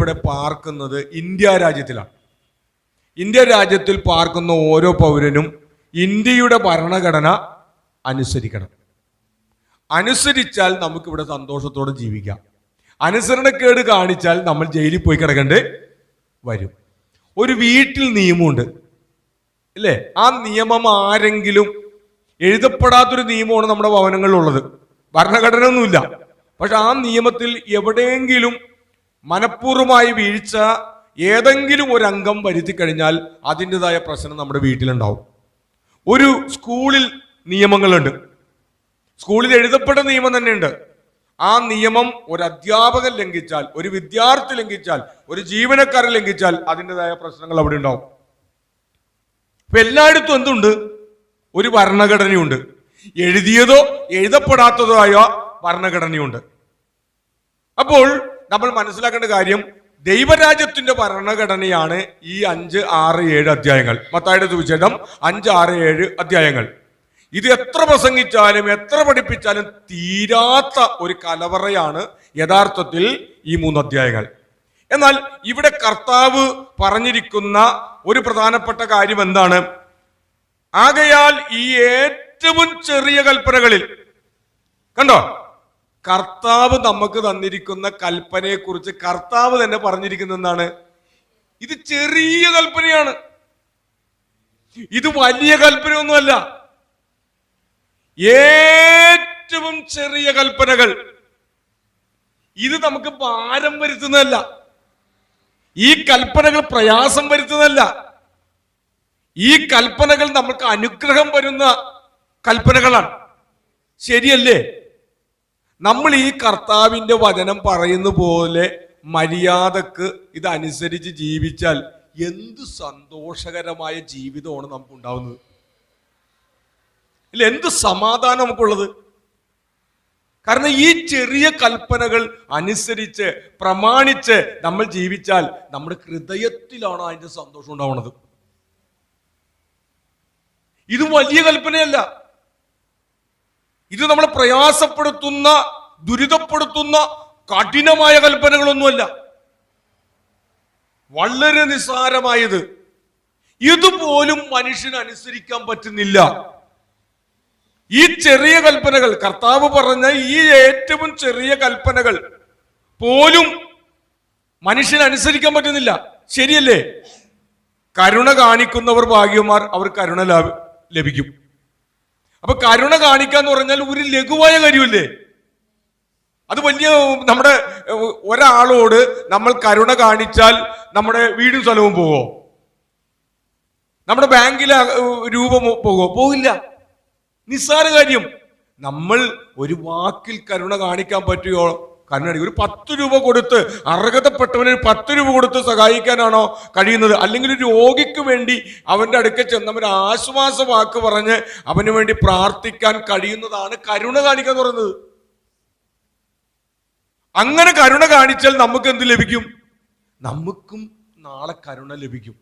ഇവിടെ പാർക്കുന്നത് India രാജ്യത്തിലാണ്. India രാജ്യത്തിൽ പാർക്കുന്ന ഓരോ പൗരനും ഇന്ത്യയുടെ ഭരണഘടന അനുസരിക്കണം. അനുസരിച്ചാൽ നമുക്കിവിടെ സന്തോഷത്തോടെ ജീവിക്കാം. അനുസരണക്കേട് കാണിച്ചാൽ നമ്മൾ ജയിലിൽ പോയി കിടക്കേണ്ടി വരും. ഒരു വീട്ടിൽ നിയമമുണ്ട്. അല്ലേ ആ നിയമം ആരെങ്കിലും എഴുതപ്പെടാത്തൊരു നിയമമാണ് നമ്മുടെ ഭവനങ്ങളിലുള്ളത്. ഭരണഘടന ഒന്നുമില്ല പക്ഷെ ആ നിയമത്തിൽ എവിടെയെങ്കിലും മനഃപൂർവമായി വീഴ്ച ഏതെങ്കിലും ഒരു അംഗം വരുത്തി കഴിഞ്ഞാൽ അതിന്റെതായ പ്രശ്നം നമ്മുടെ വീട്ടിലുണ്ടാവും. ഒരു സ്കൂളിൽ നിയമങ്ങളുണ്ട്. സ്കൂളിൽ എഴുതപ്പെട്ട നിയമം തന്നെയുണ്ട്. ആ നിയമം ഒരു അധ്യാപകൻ ലംഘിച്ചാൽ ഒരു വിദ്യാർത്ഥി ലംഘിച്ചാൽ ഒരു ജീവനക്കാരൻ ലംഘിച്ചാൽ അതിന്റെതായ പ്രശ്നങ്ങൾ അവിടെ ഉണ്ടാവും. അപ്പൊ എല്ലായിടത്തും എന്തുണ്ട്? ഒരു ഭരണഘടനയുണ്ട്. എഴുതിയതോ എഴുതപ്പെടാത്തതോ ആയ ഭരണഘടനയുണ്ട്. അപ്പോൾ നമ്മൾ മനസ്സിലാക്കേണ്ട കാര്യം ദൈവരാജ്യത്തിന്റെ ഭരണഘടനയാണ് ഈ അഞ്ച് ആറ് ഏഴ് അധ്യായങ്ങൾ. മത്തായുടെ സുവിശേഷം അഞ്ച് ആറ് ഏഴ് അധ്യായങ്ങൾ. ഇത് എത്ര പ്രസംഗിച്ചാലും എത്ര പഠിപ്പിച്ചാലും തീരാത്ത ഒരു കലവറയാണ് യഥാർത്ഥത്തിൽ ഈ മൂന്ന് അധ്യായങ്ങൾ. എന്നാൽ ഇവിടെ കർത്താവ് പറഞ്ഞിരിക്കുന്ന ഒരു പ്രധാനപ്പെട്ട കാര്യം എന്താണ്? ആകയാൽ ഈ ഏറ്റവും ചെറിയ കൽപ്പനകളിൽ കണ്ടോ? കർത്താവ് നമുക്ക് തന്നിരിക്കുന്ന കൽപ്പനയെ കുറിച്ച് കർത്താവ് തന്നെ പറഞ്ഞിരിക്കുന്ന എന്താണ്? ഇത് ചെറിയ കൽപ്പനയാണ്. ഇത് വലിയ കൽപ്പനയൊന്നുമല്ല. ഏറ്റവും ചെറിയ കൽപ്പനകൾ. ഇത് നമുക്ക് ഭാരം വരുത്തുന്നതല്ല. ഈ കൽപ്പനകൾ പ്രയാസം വരുത്തുന്നതല്ല. ഈ കൽപ്പനകൾ നമുക്ക് അനുഗ്രഹം വരുന്ന കൽപ്പനകളാണ്. ശരിയല്ലേ? നമ്മൾ ഈ കർത്താവിന്റെ വചനം പറയുന്ന പോലെ മര്യാദയ്ക്ക് ഇതനുസരിച്ച് ജീവിച്ചാൽ എന്ത് സന്തോഷകരമായ ജീവിതമാണ് നമുക്ക് ഉണ്ടാവുന്നത്. അല്ല എന്ത് സമാധാനം നമുക്കുള്ളത്? കാരണം ഈ ചെറിയ കൽപ്പനകൾ അനുസരിച്ച് പ്രമാണിച്ച് നമ്മൾ ജീവിച്ചാൽ നമ്മുടെ ഹൃദയത്തിലാണ് അതിന്റെ സന്തോഷം ഉണ്ടാവുന്നത്. ഇത് വലിയ കൽപ്പനയല്ല. ഇത് നമ്മളെ പ്രയാസപ്പെടുത്തുന്ന ദുരിതപ്പെടുത്തുന്ന കഠിനമായ കൽപ്പനകളൊന്നുമല്ല. വളരെ നിസ്സാരമായത് ഇതുപോലും മനുഷ്യന് അനുസരിക്കാൻ പറ്റുന്നില്ല. ഈ ചെറിയ കൽപ്പനകൾ കർത്താവ് പറഞ്ഞ ഈ ഏറ്റവും ചെറിയ കൽപ്പനകൾ പോലും മനുഷ്യന് അനുസരിക്കാൻ പറ്റുന്നില്ല. ശരിയല്ലേ? കരുണ കാണിക്കുന്നവർ ഭാഗ്യമാർ അവർ കരുണ ലാഭ- ലഭിക്കും. അപ്പൊ കരുണ കാണിക്കാന്ന് പറഞ്ഞാൽ ഒരു ലഘുവായ കാര്യമല്ലേ? അത് വലിയ നമ്മുടെ ഒരാളോട് നമ്മൾ കരുണ കാണിച്ചാൽ നമ്മുടെ വീടും സ്ഥലവും പോവോ? നമ്മുടെ ബാങ്കിലെ രൂപം പോകുമോ പോകില്ല നിസ്സാര കാര്യം. നമ്മൾ ഒരു വാക്കിൽ കരുണ കാണിക്കാൻ പറ്റുകയോ കാണിക്കുക. ഒരു പത്ത് രൂപ കൊടുത്ത് അർഹതപ്പെട്ടവന് ഒരു പത്ത് രൂപ കൊടുത്ത് സഹായിക്കാനാണോ കഴിയുന്നത്? അല്ലെങ്കിൽ ഒരു രോഗിക്ക് വേണ്ടി അവന്റെ അടുക്കൽ ചെന്ന് അവന് ആശ്വാസ വാക്ക് പറഞ്ഞ് അവന് വേണ്ടി പ്രാർത്ഥിക്കാൻ കഴിയുന്നതാണ് കരുണ കാണിക്കുക എന്ന് പറയുന്നത്. അങ്ങനെ കരുണ കാണിച്ചാൽ നമുക്ക് എന്ത് ലഭിക്കും? നമുക്കും നാളെ കരുണ ലഭിക്കും.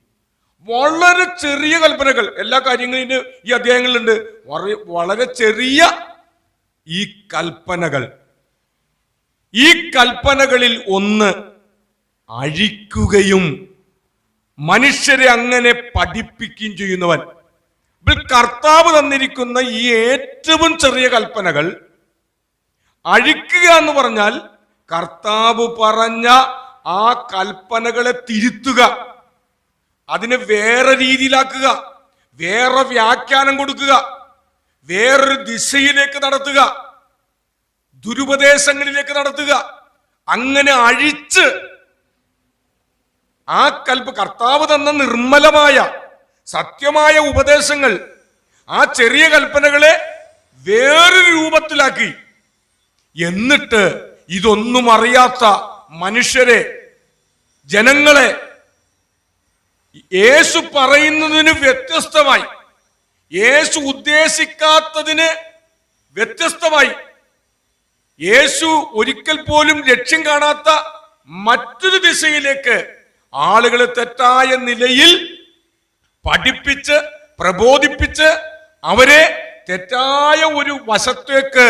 വളരെ ചെറിയ കൽപ്പനകൾ. എല്ലാ കാര്യങ്ങളും ഈ അധ്യായങ്ങളിലുണ്ട്. വളരെ ചെറിയ ഈ കൽപ്പനകൾ. ഈ കൽപ്പനകളിൽ ഒന്ന് അഴിക്കുകയും മനുഷ്യരെ അങ്ങനെ പഠിപ്പിക്കുകയും ചെയ്യുന്നവൻ. കർത്താവ് തന്നിരിക്കുന്ന ഈ ഏറ്റവും ചെറിയ കൽപ്പനകൾ അഴിക്കുക എന്ന് പറഞ്ഞാൽ കർത്താവ് പറഞ്ഞ ആ കൽപ്പനകളെ തിരുത്തുക. അതിനെ വേറെ രീതിയിലാക്കുക. വേറെ വ്യാഖ്യാനം കൊടുക്കുക. വേറൊരു ദിശയിലേക്ക് നടത്തുക. ദുരുപദേശങ്ങളിലേക്ക് നടത്തുക. അങ്ങനെ അഴിച്ച് ആ കൽപ്പ് കർത്താവ് തന്ന നിർമ്മലമായ സത്യമായ ഉപദേശങ്ങൾ ആ ചെറിയ കൽപ്പനകളെ വേറൊരു രൂപത്തിലാക്കി. എന്നിട്ട് ഇതൊന്നും അറിയാത്ത മനുഷ്യരെ ജനങ്ങളെ യേശു പറയുന്നതിന് വ്യത്യസ്തമായി യേശു ഉദ്ദേശിക്കാത്തതിന് വ്യത്യസ്തമായി യേശു ഒരിക്കൽ പോലും ലക്ഷ്യം കാണാത്ത മറ്റൊരു ദിശയിലേക്ക് ആളുകളെ തെറ്റായ നിലയിൽ പഠിപ്പിച്ച് പ്രബോധിപ്പിച്ച് അവരെ തെറ്റായ ഒരു വശത്തേക്ക്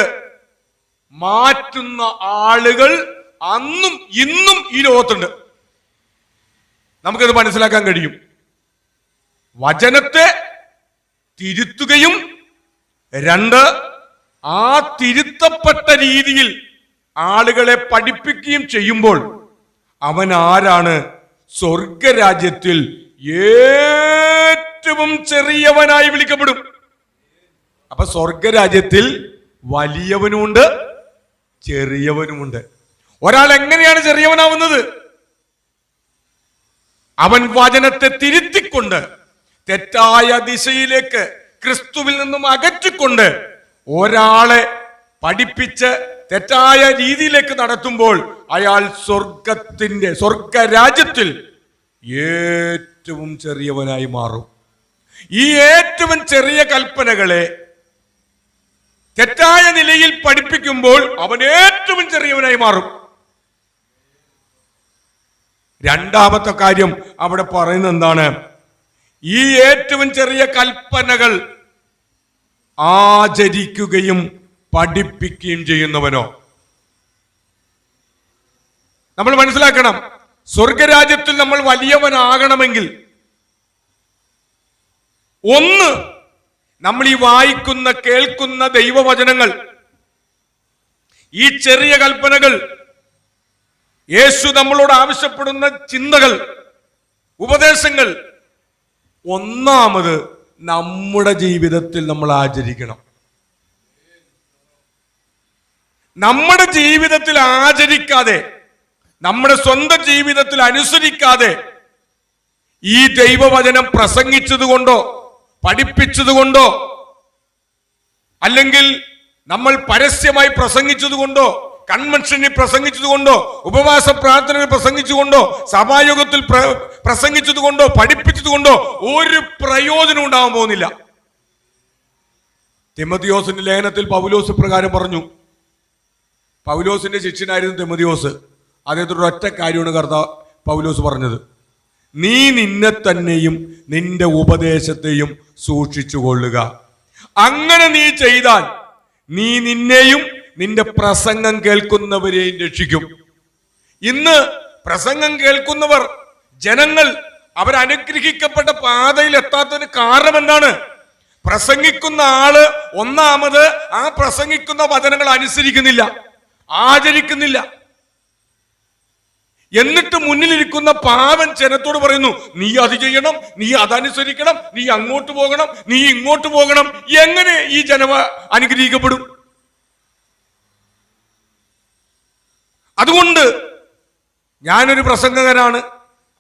മാറ്റുന്ന ആളുകൾ അന്നും ഇന്നും ഈ ലോകത്തുണ്ട്. നമുക്കത് മനസ്സിലാക്കാൻ കഴിയും. വചനത്തെ തിരുത്തുകയും രണ്ട് ആ തിരുത്തപ്പെട്ട രീതിയിൽ ആളുകളെ പഠിപ്പിക്കുകയും ചെയ്യുമ്പോൾ അവൻ ആരാണ്? സ്വർഗരാജ്യത്തിൽ ഏറ്റവും ചെറിയവനായി വിളിക്കപ്പെടും. അപ്പൊ സ്വർഗരാജ്യത്തിൽ വലിയവനുമുണ്ട് ചെറിയവനുമുണ്ട്. ഒരാൾ എങ്ങനെയാണ് ചെറിയവനാവുന്നത്? അവൻ വചനത്തെ തിരുത്തിക്കൊണ്ട് തെറ്റായ ദിശയിലേക്ക് ക്രിസ്തുവിൽ നിന്നും അകറ്റിക്കൊണ്ട് ഒരാളെ പഠിപ്പിച്ച് തെറ്റായ രീതിയിലേക്ക് നടത്തുമ്പോൾ അയാൾ സ്വർഗത്തിന്റെ സ്വർഗരാജ്യത്തിൽ ഏറ്റവും ചെറിയവനായി മാറും. ഈ ഏറ്റവും ചെറിയ കൽപ്പനകളെ തെറ്റായ നിലയിൽ പഠിപ്പിക്കുമ്പോൾ അവൻ ഏറ്റവും ചെറിയവനായി മാറും. രണ്ടാമത്തെ കാര്യം അവിടെ പറയുന്നത് എന്താണ്? ഈ ഏറ്റവും ചെറിയ കൽപ്പനകൾ ആചരിക്കുകയും പഠിപ്പിക്കുകയും ചെയ്യുന്നവനോ? നമ്മൾ മനസ്സിലാക്കണം സ്വർഗരാജ്യത്തിൽ നമ്മൾ വലിയവനാകണമെങ്കിൽ ഒന്ന് നമ്മൾ ഈ വായിക്കുന്ന കേൾക്കുന്ന ദൈവവചനങ്ങൾ ഈ ചെറിയ കൽപ്പനകൾ യേശു നമ്മളോട് ആവശ്യപ്പെടുന്ന ചിന്തകൾ ഉപദേശങ്ങൾ. ഒന്നാമത് നമ്മുടെ ജീവിതത്തിൽ നമ്മൾ ആചരിക്കണം. നമ്മുടെ ജീവിതത്തിൽ ആചരിക്കാതെ നമ്മുടെ സ്വന്തം ജീവിതത്തിൽ അനുസരിക്കാതെ ഈ ദൈവവചനം പ്രസംഗിച്ചതുകൊണ്ടോ പഠിപ്പിച്ചതുകൊണ്ടോ അല്ലെങ്കിൽ നമ്മൾ പരസ്യമായി പ്രസംഗിച്ചതുകൊണ്ടോ കൺവെൻഷനിൽ പ്രസംഗിച്ചതുകൊണ്ടോ ഉപവാസ പ്രാർത്ഥനയിൽ പ്രസംഗിച്ചുകൊണ്ടോ സഭായോഗത്തിൽ പ്ര- പ്രസംഗിച്ചതുകൊണ്ടോ പഠിപ്പിച്ചതുകൊണ്ടോ ഒരു പ്രയോജനം ഉണ്ടാവാൻ പോകുന്നില്ല. തിമതിയോസിന്റെ ലേഖനത്തിൽ പൗലോസ് പ്രകാരം പറഞ്ഞു പൗലോസിന്റെ ശിഷ്യനായിരുന്നു തിമതിയോസ് അദ്ദേഹത്തോട് ഒറ്റ കാര്യമാണ് കർത്താവ് പൗലോസ് പറഞ്ഞത്. നീ നിന്നെ തന്നെയും നിന്റെ ഉപദേശത്തെയും സൂക്ഷിച്ചു കൊള്ളുക അങ്ങനെ നീ ചെയ്താൽ നീ നിന്നെയും നിന്റെ പ്രസംഗം കേൾക്കുന്നവരെയും രക്ഷിക്കും. ഇന്ന് പ്രസംഗം കേൾക്കുന്നവർ ജനങ്ങൾ അവരനുഗ്രഹിക്കപ്പെട്ട പാതയിൽ എത്താത്തതിന് കാരണം എന്താണ് പ്രസംഗിക്കുന്ന ആൾ ഒന്നാമത് ആ പ്രസംഗിക്കുന്ന വചനങ്ങൾ അനുസരിക്കുന്നില്ല ആചരിക്കുന്നില്ല. എന്നിട്ട് മുന്നിലിരിക്കുന്ന പാവൻ ജനത്തോട് പറയുന്നു നീ അത് ചെയ്യണം നീ അതനുസരിക്കണം നീ അങ്ങോട്ട് പോകണം നീ ഇങ്ങോട്ട് പോകണം. എങ്ങനെ ഈ ജനവ അനുഗ്രഹിക്കപ്പെടും? അതുകൊണ്ട് ഞാനൊരു പ്രസംഗകനാണ്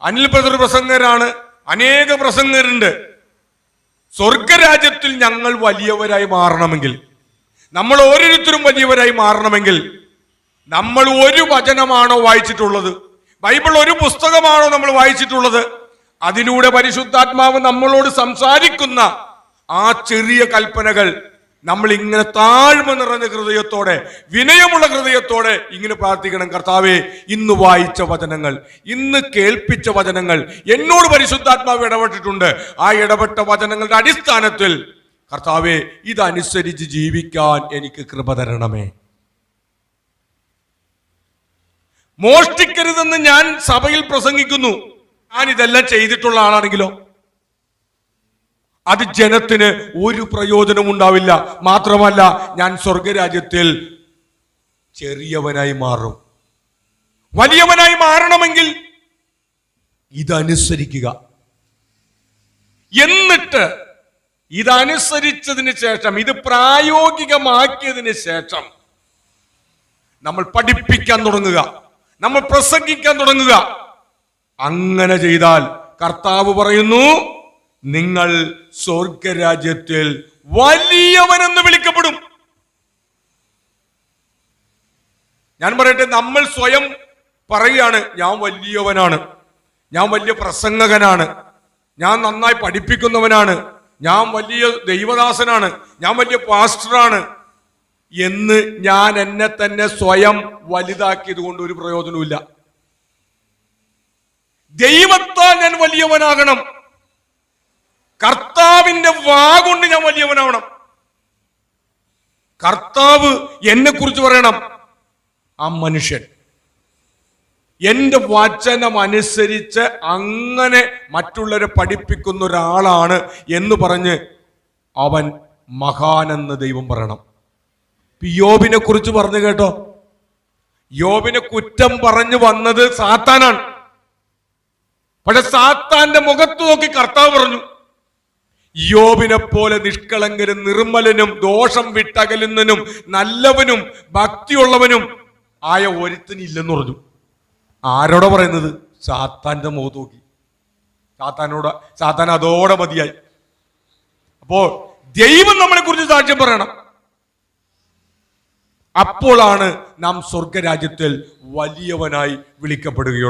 അനിൽ ബദർ പ്രസംഗകരാണ് അനേക പ്രസംഗകരുണ്ട്. സ്വർഗരാജ്യത്തിൽ ഞങ്ങൾ വലിയവരായി മാറണമെങ്കിൽ നമ്മൾ ഓരോരുത്തരും വലിയവരായി മാറണമെങ്കിൽ നമ്മൾ ഒരു വചനമാണോ വായിച്ചിട്ടുള്ളത് ബൈബിൾ ഒരു പുസ്തകമാണോ നമ്മൾ വായിച്ചിട്ടുള്ളത് അതിലൂടെ പരിശുദ്ധാത്മാവ് നമ്മളോട് സംസാരിക്കുന്ന ആ ചെറിയ കൽപ്പനകൾ നമ്മൾ ഇങ്ങനെ താഴ്മ നിറഞ്ഞ ഹൃദയത്തോടെ വിനയമുള്ള ഹൃദയത്തോടെ ഇങ്ങനെ പ്രാർത്ഥിക്കണം. കർത്താവേ ഇന്ന് വായിച്ച വചനങ്ങൾ ഇന്ന് കേൾപ്പിച്ച വചനങ്ങൾ എന്നോട് പരിശുദ്ധാത്മാവ് ഇടപെട്ടിട്ടുണ്ട്. ആ ഇടപെട്ട വചനങ്ങളുടെ അടിസ്ഥാനത്തിൽ കർത്താവെ ഇതനുസരിച്ച് ജീവിക്കാൻ എനിക്ക് കൃപ തരണമേ. മോഷ്ടിക്കരുതെന്ന് ഞാൻ സഭയിൽ പ്രസംഗിക്കുന്നു. ഞാൻ ഇതെല്ലാം ചെയ്തിട്ടുള്ള ആളാണെങ്കിലോ? അത് ജനത്തിന് ഒരു പ്രയോജനം ഉണ്ടാവില്ല. മാത്രമല്ല ഞാൻ സ്വർഗരാജ്യത്തിൽ ചെറിയവനായി മാറും. വലിയവനായി മാറണമെങ്കിൽ ഇതനുസരിക്കുക. എന്നിട്ട് ഇതനുസരിച്ചതിന് ശേഷം ഇത് പ്രായോഗികമാക്കിയതിന് ശേഷം നമ്മൾ പഠിപ്പിക്കാൻ തുടങ്ങുക. നമ്മൾ പ്രസംഗിക്കാൻ തുടങ്ങുക. അങ്ങനെ ചെയ്താൽ കർത്താവ് പറയുന്നു നിങ്ങൾ സ്വർഗരാജ്യത്തിൽ വലിയവനെന്ന് വിളിക്കപ്പെടും. ഞാൻ പറയട്ടെ നമ്മൾ സ്വയം പറയുകയാണ് ഞാൻ വലിയവനാണ്. ഞാൻ വലിയ പ്രസംഗകനാണ്. ഞാൻ നന്നായി പഠിപ്പിക്കുന്നവനാണ്. ഞാൻ വലിയ ദൈവദാസനാണ്. ഞാൻ വലിയ പാസ്റ്ററാണ്. എന്ന് ഞാൻ എന്നെ തന്നെ സ്വയം വലുതാക്കിയത് കൊണ്ട് ഒരു പ്രയോജനവുമില്ല. ദൈവത്താൽ ഞാൻ വലിയവനാകണം. കർത്താവിന്റെ വാ കൊണ്ട് ഞാൻ വലിയവനാവണം. കർത്താവ് എന്നെ കുറിച്ച് പറയണം. ആ മനുഷ്യൻ. എന്റെ വചനം അനുസരിച്ച് അങ്ങനെ മറ്റുള്ളവരെ പഠിപ്പിക്കുന്ന ഒരാളാണ് എന്ന് പറഞ്ഞ് അവൻ മഹാനെന്ന് ദൈവം പറയണം. യോബിനെ കുറിച്ച് പറഞ്ഞു കേട്ടോ. യോബിനെ കുറ്റം പറഞ്ഞു വന്നത് സാത്താനാണ്. പക്ഷെ സാത്താന്റെ മുഖത്ത് നോക്കി കർത്താവ് പറഞ്ഞു. യോബിനെ പോലെ നിഷ്കളങ്കരും നിർമ്മലനും ദോഷം വിട്ടകലുന്നനും നല്ലവനും ഭക്തിയുള്ളവനും ആയ ഒരുത്തനില്ലെന്ന് പറഞ്ഞു. ആരോടെ പറയുന്നത്? സാത്താന്റെ മുഖത്ത് നോക്കി. സാത്താനോട് സാത്താൻ അതോടെ മതിയായി. അപ്പോൾ ദൈവം നമ്മളെ കുറിച്ച് സാക്ഷ്യം പറയണം. അപ്പോഴാണ് നാം സ്വർഗരാജ്യത്തിൽ വലിയവനായി വിളിക്കപ്പെടുകയുള്ളൂ.